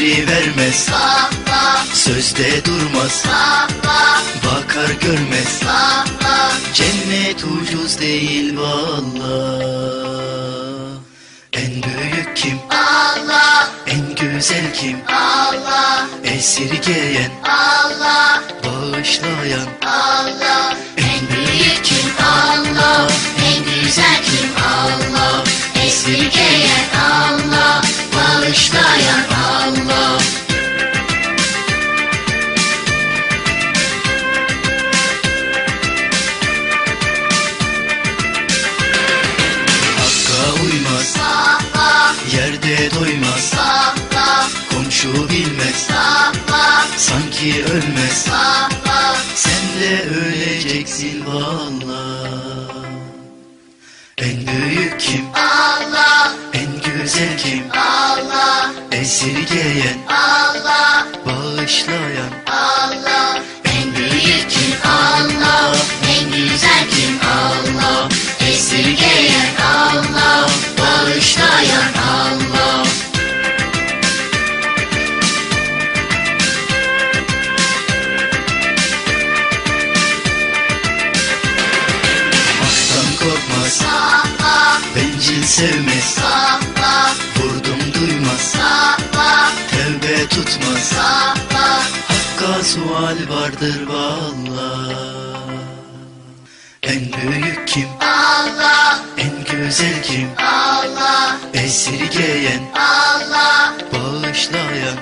vermez. Sözde durmaz. Bakar görmez. Cennet ucuz değil valla En büyük kim? En güzel kim? Esirgeyen. Bağışlayan. En büyük Yerde doymaz Komşu bilmez. Sanki ölmez. Sen de öleceksin valla En büyük kim? En güzel kim? Esirgeyen. Bağışlayan. En Bencil sevmez Vurdum duymaz Tevbe tutmaz Hakka sual vardır valla. En büyük kim? En güzel kim? Esirgeyen. Bağışlayan